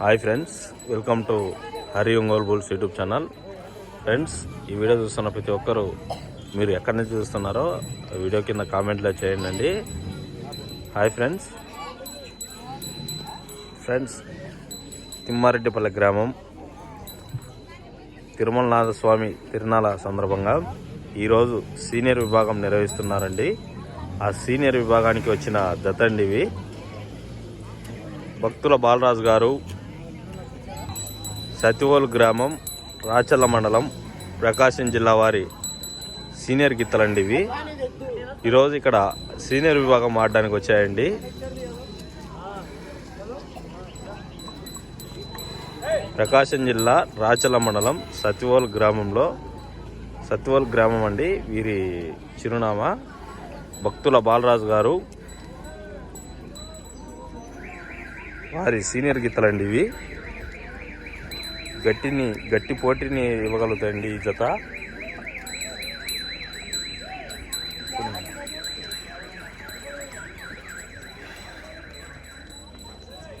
Hi friends welcome to Hari Ongole bulls YouTube channel. Friends ఈ video చూస్తున్న ప్రతి ఒక్కరు మీరు ఎక్కడి నుంచి చూస్తున్నారో ఆ వీడియో కింద కామెంట్లో చేయండి హాయ్ ఫ్రెండ్స్. ఫ్రెండ్స్ తిమ్మారెడ్డిపల్లి గ్రామం తిరుమలనాథ స్వామి సందర్భంగా ఈరోజు సీనియర్ విభాగం నిర్వహిస్తున్నారండి. ఆ సీనియర్ విభాగానికి వచ్చిన జతండి భక్తుల బాలరాజు గారు సతివోలు గ్రామం రాచల్ల మండలం ప్రకాశం జిల్లా వారి సీనియర్ గిత్తలండి ఇవి. ఈరోజు ఇక్కడ సీనియర్ విభాగం ఆడడానికి వచ్చాయండి. ప్రకాశం జిల్లా రాచల మండలం సత్యవోల్ గ్రామంలో సత్యవోల్ గ్రామం అండి వీరి చిరునామా. భక్తుల బాలరాజు గారు వారి సీనియర్ గీతలండి ఇవి. గట్టిని గట్టి పోటీని ఇవ్వగలుగుతాయండి ఈ జత.